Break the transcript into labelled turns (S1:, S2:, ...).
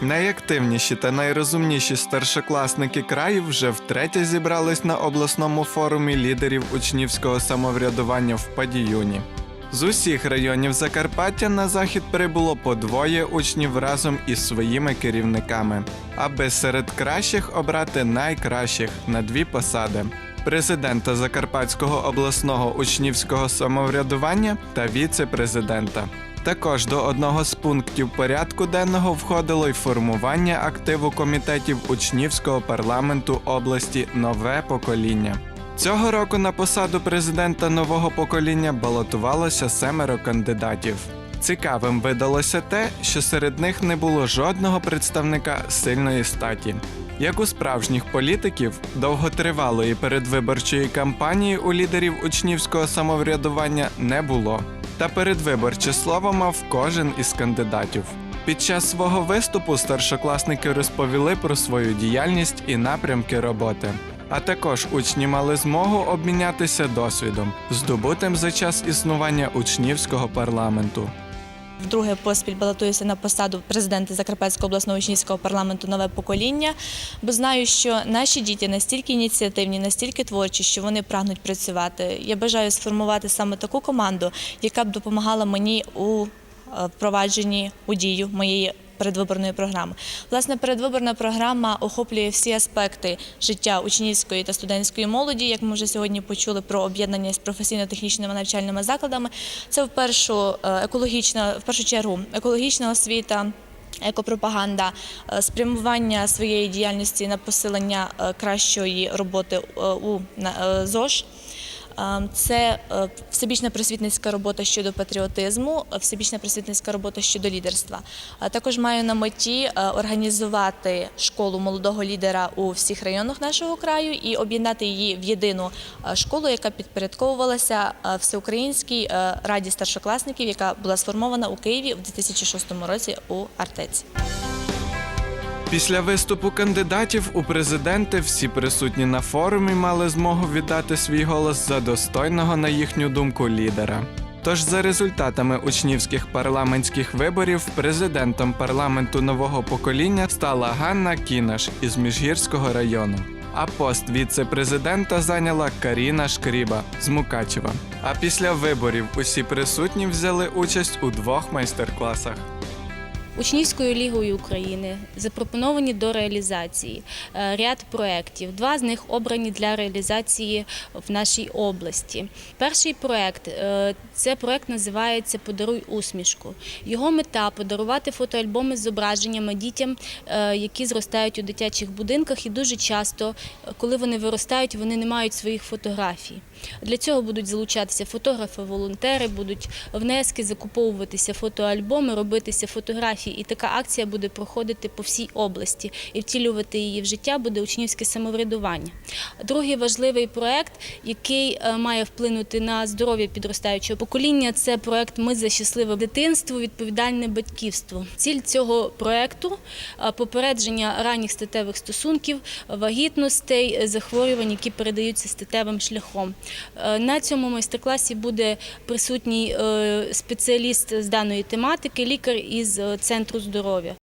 S1: Найактивніші та найрозумніші старшокласники краю вже втретє зібрались на обласному форумі лідерів учнівського самоврядування в Падіюні. З усіх районів Закарпаття на захід прибуло по двоє учнів разом із своїми керівниками, аби серед кращих обрати найкращих на дві посади президента Закарпатського обласного учнівського самоврядування та віце-президента. Також до одного з пунктів порядку денного входило й формування активу комітетів учнівського парламенту області Нове покоління. Цього року на посаду президента нового покоління балотувалося семеро кандидатів. Цікавим видалося те, що серед них не було жодного представника сильної статі. Як у справжніх політиків, довготривалої передвиборчої кампанії у лідерів учнівського самоврядування не було. Та передвиборче слово мав кожен із кандидатів. Під час свого виступу старшокласники розповіли про свою діяльність і напрямки роботи. А також учні мали змогу обмінятися досвідом, здобутим за час існування учнівського парламенту.
S2: Вдруге поспіль балотуюся на посаду президента Закарпатського обласного учнівського парламенту нове покоління, бо знаю, що наші діти настільки ініціативні, настільки творчі, що вони прагнуть працювати. Я бажаю сформувати саме таку команду, яка б допомагала мені у е, впровадженні у дію моєї. Передвиборної програми. Власне, передвиборна програма охоплює всі аспекти життя учнівської та студентської молоді. Як ми вже сьогодні почули про об'єднання з професійно-технічними навчальними закладами. Це в першу е, екологічна, в першу чергу екологічна освіта. Екопропаганда, е, спрямування своєї діяльності на посилення е, кращої роботи у ЗОЖ. Е, Це е, всебічна просвітницька робота щодо патріотизму, е, всебічна просвітницька робота щодо лідерства. Також маю на меті е, організувати школу молодого лідера у всіх районах нашого краю і об'єднати її в єдину е, школу, яка підпорядковувалася е, всеукраїнській е, раді старшокласників, яка була сформована у Києві в 2006 році у Артеці.
S1: Після виступу кандидатів у президенти всі присутні на форумі мали змогу віддати свій голос за достойного, на їхню думку, лідера. Тож за результатами учнівських парламентських виборів президентом парламенту нового покоління стала Ганна Кінаш із Міжгірського району. А пост віце-президента зайняла Каріна Шкріба з Мукачева. А після виборів усі присутні взяли участь у двох майстер-класах.
S3: Учнівською лігою України запропоновані до реалізації е, ряд проєктів. Два з них обрані для реалізації в нашій області. Перший проєкт е, це проєкт називається Подаруй усмішку. Його мета подарувати фотоальбоми з зображеннями дітям, е, які зростають у дитячих будинках, і дуже часто, коли вони виростають, вони не мають своїх фотографій. Для цього будуть залучатися фотографи, волонтери, будуть внески, закуповуватися фотоальбоми, робитися фотографії. І така акція буде проходити по всій області. І втілювати її в життя буде учнівське самоврядування. Другий важливий проект, який е, має вплинути на здоров'я підростаючого покоління, це проект Ми за щасливе дитинство, відповідальне батьківство. Ціль цього проекту е, попередження ранніх статевих стосунків, вагітностей, захворювань, які передаються статевим шляхом. Е, На цьому майстер-класі буде присутній спеціаліст з даної тематики, лікар із е, центру здоров'я.